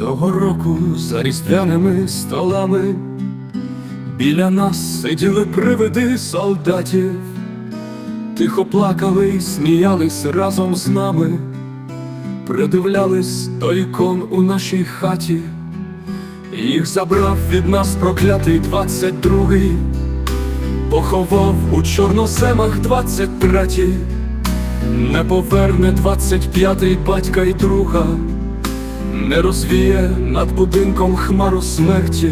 Цього року за різдвяними столами біля нас сиділи привиди солдатів, тихо плакали й сміялись разом з нами, придивлялись до ікон у нашій хаті, їх забрав від нас проклятий двадцять другий, поховав у чорноземах двадцять третій, не поверне двадцять п'ятий батька й друга не розвіє над будинком хмару смерті.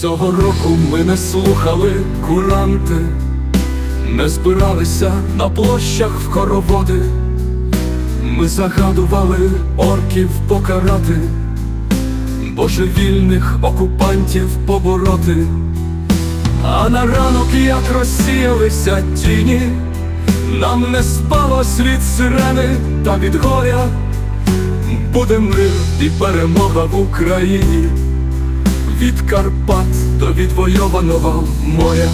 Цього року ми не слухали куранти, не збиралися на площах в хороводи, ми загадували орків покарати, божевільних окупантів побороти, а на ранок як розсіялися тіні. Нам не спалось від сирени та від горя, буде мир і перемога в Україні, від Карпат до відвойованого моря.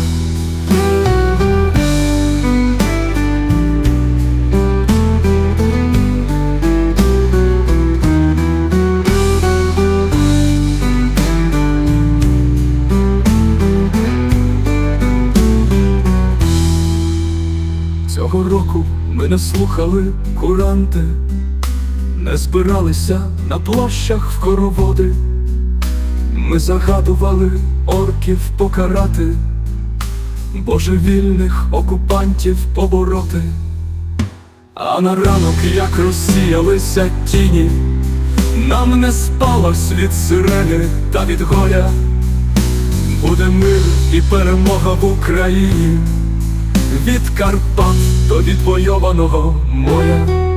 Цього року ми не слухали куранти, не збиралися на площах в хороводи, ми загадували орків покарати, божевільних окупантів побороти, а на ранок як розсіялися тіні, нам не спалось від сирени та від горя, буде мир і перемога в Україні від Карпат до відвойованого моря.